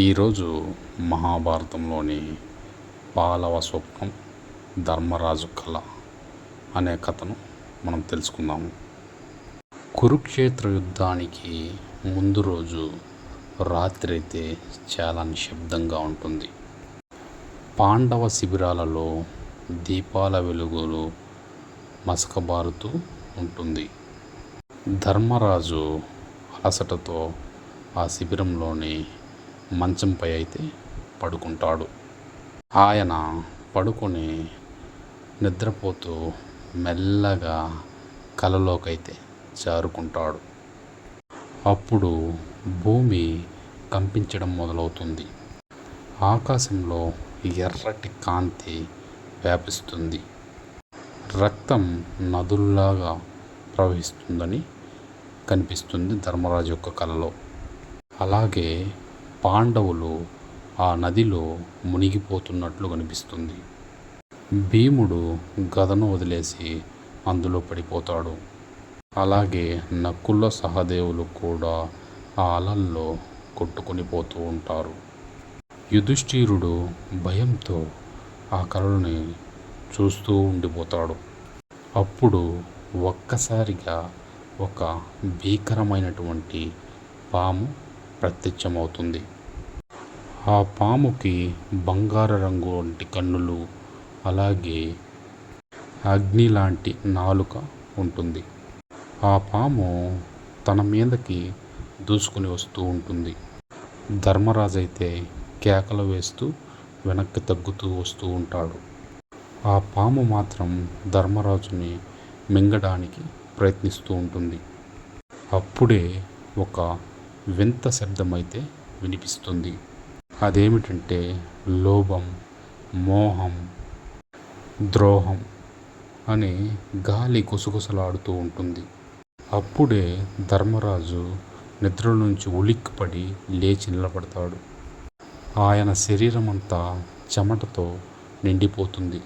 ఈరోజు మహాభారతంలోని పాలవ స్వప్నం ధర్మరాజు కళ అనే కథను మనం తెలుసుకుందాము. కురుక్షేత్ర యుద్ధానికి ముందు రోజు రాత్రి అయితే చాలా నిశ్శబ్దంగా ఉంటుంది. పాండవ శిబిరాలలో దీపాల వెలుగులు మసకబారుతూ ఉంటుంది. ధర్మరాజు అలసటతో ఆ శిబిరంలోని మంచంపై అయితే పడుకుంటాడు. ఆయన పడుకొని నిద్రపోతూ మెల్లగా కలలోకైతే జారుకుంటాడు. అప్పుడు భూమి కంపించడం మొదలవుతుంది. ఆకాశంలో ఎర్రటి కాంతి వ్యాపిస్తుంది. రక్తం నదుల్లాగా ప్రవహిస్తుందని కనిపిస్తుంది ధర్మరాజు యొక్క కలలో. అలాగే పాండవులు ఆ నదిలో మునిగిపోతున్నట్లు కనిపిస్తుంది. భీముడు గదను వదిలేసి అందులో పడిపోతాడు. అలాగే నక్కుల సహదేవులు కూడా ఆ అలల్లో కొట్టుకొని పోతూ ఉంటారు. యుధిష్ఠిరుడు భయంతో ఆ కళని చూస్తూ ఉండిపోతాడు. అప్పుడు ఒక్కసారిగా ఒక భీకరమైనటువంటి పాము ప్రత్యక్షమవుతుంది. ఆ పాముకి బంగారు రంగు వంటి కన్నులు అలాగే అగ్ని లాంటి నాలుక ఉంటుంది. ఆ పాము తన మీదకి దూసుకుని వస్తూ ఉంటుంది. ధర్మరాజు అయితే కేకలు వేస్తూ వెనక్కి తగ్గుతూ వస్తూ ఉంటాడు. ఆ పాము మాత్రం ధర్మరాజుని మింగడానికి ప్రయత్నిస్తూ ఉంటుంది. అప్పుడే ఒక వింత శబ్దమైతే వినిపిస్తుంది. అదేమిటంటే లోభం మోహం ద్రోహం అని గాలి గుసగుసలాడుతూ ఉంటుంది. అప్పుడే ధర్మరాజు నిద్ర నుంచి ఉలిక్కిపడి లేచి నిలబడతాడు. ఆయన శరీరం అంతా చెమటతో నిండిపోతుంది.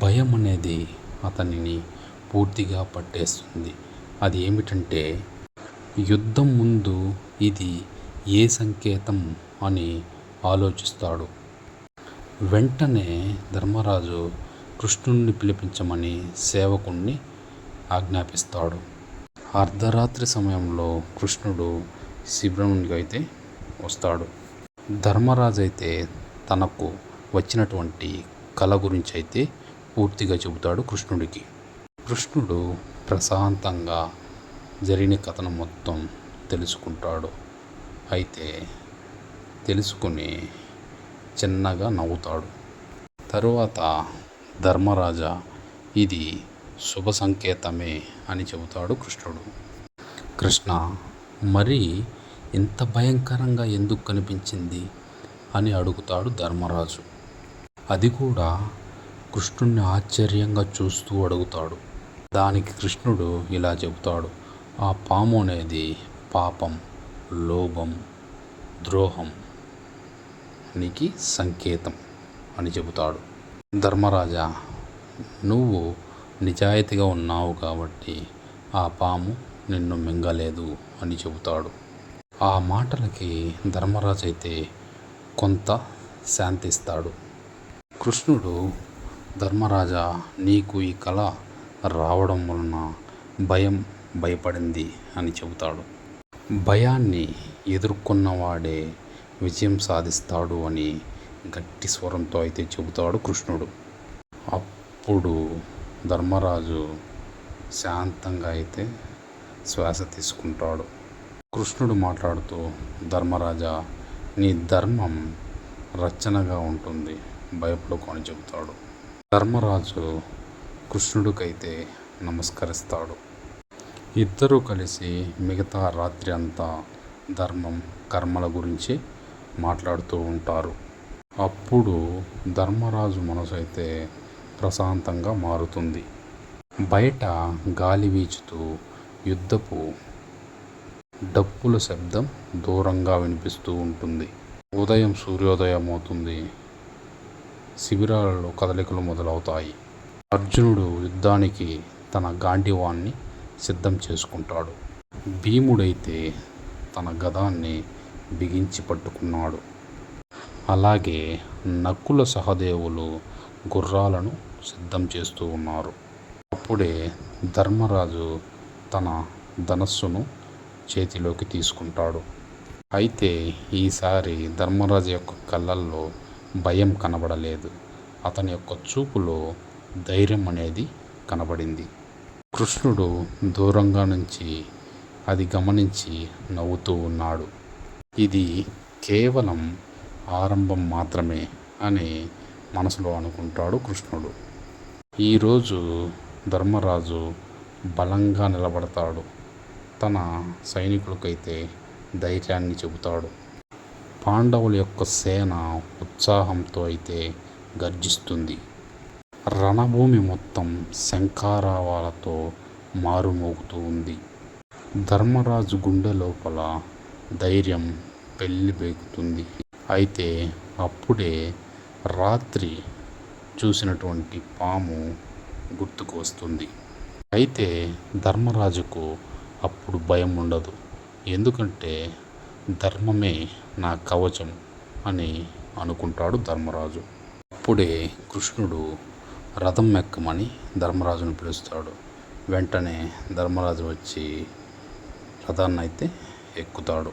భయం అనేది అతనిని పూర్తిగా పట్టేస్తుంది. అది ఏమిటంటే యుద్ధం ముందు ఇది ఏ సంకేతం అని ఆలోచిస్తాడు? వెంటనే ధర్మరాజు కృష్ణుణ్ణి పిలిపించమని సేవకుణ్ణి ఆజ్ఞాపిస్తాడు. అర్ధరాత్రి సమయంలో కృష్ణుడు శిబిరానికి అయితే వస్తాడు. ధర్మరాజు అయితే తనకు వచ్చినటువంటి కళ గురించి అయితే పూర్తిగా చెబుతాడు కృష్ణుడికి. కృష్ణుడు ప్రశాంతంగా జరిగిన కథను మొత్తం తెలుసుకుంటాడు. అయితే తెలుసుకుని చిన్నగా నవ్వుతాడు. తరువాత ధర్మరాజా ఇది శుభ సంకేతమే అని చెబుతాడు కృష్ణుడు. కృష్ణ మరి ఇంత భయంకరంగా ఎందుకు కనిపించింది అని అడుగుతాడు ధర్మరాజు. అది కూడా కృష్ణుణ్ణి ఆశ్చర్యంగా చూస్తూ అడుగుతాడు. దానికి కృష్ణుడు ఇలా చెబుతాడు ఆ పాము అనేది పాపం లోభం ద్రోహం నీకి సంకేతం అని చెబుతాడు. ధర్మరాజా నువ్వు నిజాయితీగా ఉన్నావు కాబట్టి ఆ పాము నిన్ను మింగలేదు అని చెబుతాడు. ఆ మాటలకి ధర్మరాజు అయితే కొంత శాంతిస్తాడు కృష్ణుడు ధర్మరాజా నీకు ఈ కళ రావడం వలన భయం భయపడింది అని చెబుతాడు. భయాన్ని ఎదుర్కొన్నవాడే విజయం సాధిస్తాడు అని గట్టి స్వరంతో అయితే చెబుతాడు కృష్ణుడు. అప్పుడు ధర్మరాజు శాంతంగా అయితే శ్వాస తీసుకుంటాడు. కృష్ణుడు మాట్లాడుతూ ధర్మరాజా నీ ధర్మం రచనగా ఉంటుంది. భయపడుకొని చెబుతాడు. ధర్మరాజు కృష్ణుడికైతే నమస్కరిస్తాడు. ఇద్దరూ కలిసి మిగతా రాత్రి అంతా ధర్మం కర్మల గురించి మాట్లాడుతూ ఉంటారు. అప్పుడు ధర్మరాజు మనసు అయితే ప్రశాంతంగా మారుతుంది. బయట గాలి వీచుతూ యుద్ధపు డప్పుల శబ్దం దూరంగా వినిపిస్తూ ఉంటుంది. ఉదయం సూర్యోదయం అవుతుంది. శిబిరాలలో కదలికలు మొదలవుతాయి. అర్జునుడు యుద్ధానికి తన గాంధీవాన్ని సిద్ధం చేసుకుంటాడు. భీముడైతే తన గదాన్ని బిగించి పట్టుకున్నాడు. అలాగే నక్కుల సహదేవులు గుర్రాలను సిద్ధం చేస్తూ ఉన్నారు. అప్పుడే ధర్మరాజు తన ధనస్సును చేతిలోకి తీసుకుంటాడు. అయితే ఈసారి ధర్మరాజు యొక్క కళ్ళల్లో భయం కనబడలేదు. అతని యొక్క చూపులో ధైర్యం అనేది కనబడింది. కృష్ణుడు దూరంగా నుంచి అది గమనించి నవ్వుతూ ఉన్నాడు. ఇది కేవలం ఆరంభం మాత్రమే అని మనసులో అనుకుంటాడు కృష్ణుడు. ఈరోజు ధర్మరాజు బలంగా నిలబడతాడు. తన సైనికులకైతే ధైర్యాన్ని చెబుతాడు. పాండవుల యొక్క సేన ఉత్సాహంతో అయితే గర్జిస్తుంది. రణభూమి మొత్తం శంఖారావాలతో మారుమోగుతూ ఉంది. ధర్మరాజు గుండె లోపల ధైర్యం పెళ్ళిబేగుతుంది అయితే అప్పుడే రాత్రి చూసినటువంటి పాము గుర్తుకు వస్తుంది. అయితే ధర్మరాజుకు అప్పుడు భయం ఉండదు. ఎందుకంటే ధర్మమే నా కవచం అని అనుకుంటాడు ధర్మరాజు. అప్పుడే కృష్ణుడు రథం ఎక్కమని ధర్మరాజును పిలుస్తాడు. వెంటనే ధర్మరాజు వచ్చి రథాన్ని అయితే ఎక్కుతాడు.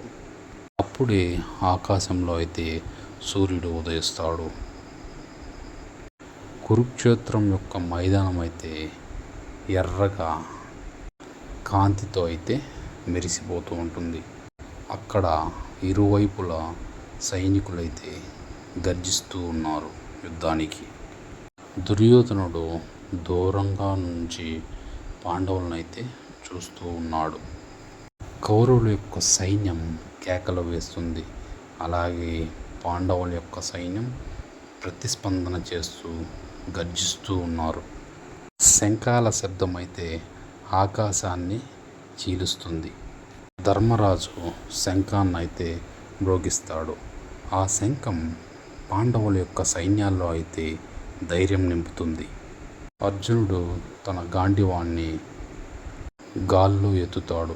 అప్పుడే ఆకాశంలో అయితే సూర్యుడు ఉదయిస్తాడు. కురుక్షేత్రం యొక్క మైదానం అయితే ఎర్రగా కాంతితో అయితే మెరిసిపోతూ ఉంటుంది. అక్కడ ఇరువైపులా సైనికులైతే గర్జిస్తూ ఉన్నారు యుద్ధానికి. దుర్యోధనుడు దూరంగా నుంచి పాండవులనైతే చూస్తూ ఉన్నాడు. కౌరవుల యొక్క సైన్యం కేకలు వేస్తుంది. అలాగే పాండవుల యొక్క సైన్యం ప్రతిస్పందన చేస్తూ గర్జిస్తూ ఉన్నారు. శంఖాల శబ్దం అయితే ఆకాశాన్ని చీలుస్తుంది. ధర్మరాజు శంఖాన్ని అయితే మ్రోగిస్తాడు. ఆ శంఖం పాండవుల యొక్క సైన్యాల్లో అయితే ధైర్యం నింపుతుంది. అర్జునుడు తన గాండివాణ్ణి గాల్లో ఎత్తుతాడు.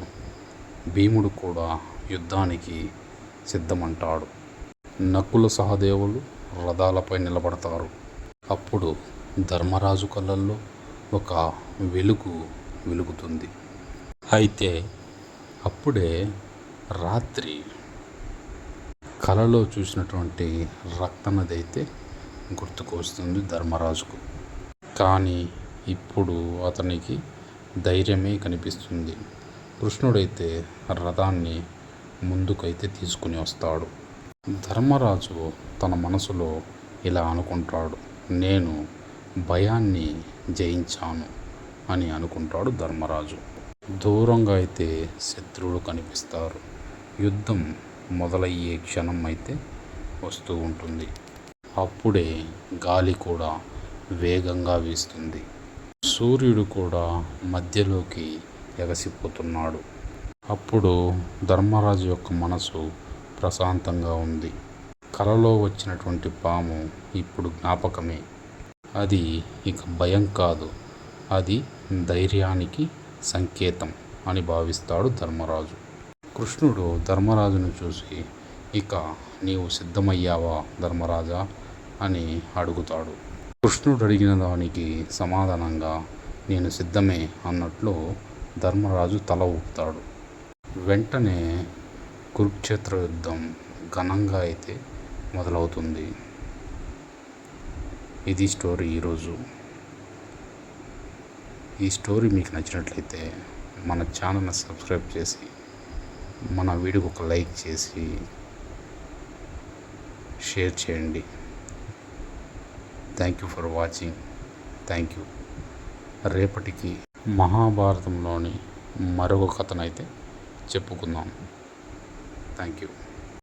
భీముడు కూడా యుద్ధానికి సిద్ధమంటాడు. నకుల సహదేవులు రథాలపై నిలబడతారు. అప్పుడు ధర్మరాజు కళ్ళల్లో ఒక వెలుగు వెలుగుతుంది. అయితే అప్పుడే రాత్రి కలలో చూసినటువంటి రక్తనది అయితే గుర్తుకు వస్తుంది ధర్మరాజుకు. కానీ ఇప్పుడు అతనికి ధైర్యమే కనిపిస్తుంది. కృష్ణుడైతే రథాన్ని ముందుకైతే తీసుకుని వస్తాడు. ధర్మరాజు తన మనసులో ఇలా అనుకుంటాడు నేను భయాన్ని జయించాను అని అనుకుంటాడు ధర్మరాజు. దూరంగా అయితే శత్రువులు కనిపిస్తారు. యుద్ధం మొదలయ్యే క్షణం అయితే వస్తూ ఉంటుంది. అప్పుడే గాలి కూడా వేగంగా వీస్తుంది. సూర్యుడు కూడా మధ్యలోకి ఎగసిపోతున్నాడు. అప్పుడు ధర్మరాజు యొక్క మనసు ప్రశాంతంగా ఉంది. కలలో వచ్చినటువంటి పాము ఇప్పుడు జ్ఞాపకమే. అది ఇక భయం కాదు. అది ధైర్యానికి సంకేతం అని భావిస్తాడు ధర్మరాజు. కృష్ణుడు ధర్మరాజును చూసి ఇక నీవు సిద్ధమయ్యావా ధర్మరాజా? అని అడుగుతాడు. కృష్ణుడు అడిగిన దానికి సమాధానంగా నేను సిద్ధమే అన్నట్లు ధర్మరాజు తల ఊపుతాడు. వెంటనే కురుక్షేత్ర యుద్ధం ఘనంగా అయితే మొదలవుతుంది. ఇది స్టోరీ ఈరోజు ఈ స్టోరీ మీకు నచ్చినట్లయితే మన ఛానల్ని సబ్స్క్రైబ్ చేసి మన వీడియోకి ఒక లైక్ చేసి షేర్ చేయండి. Thank you for watching thank you రేపటికి మహాభారతంలోని మరొక కథనైతే చెప్పుకుందాం. Thank you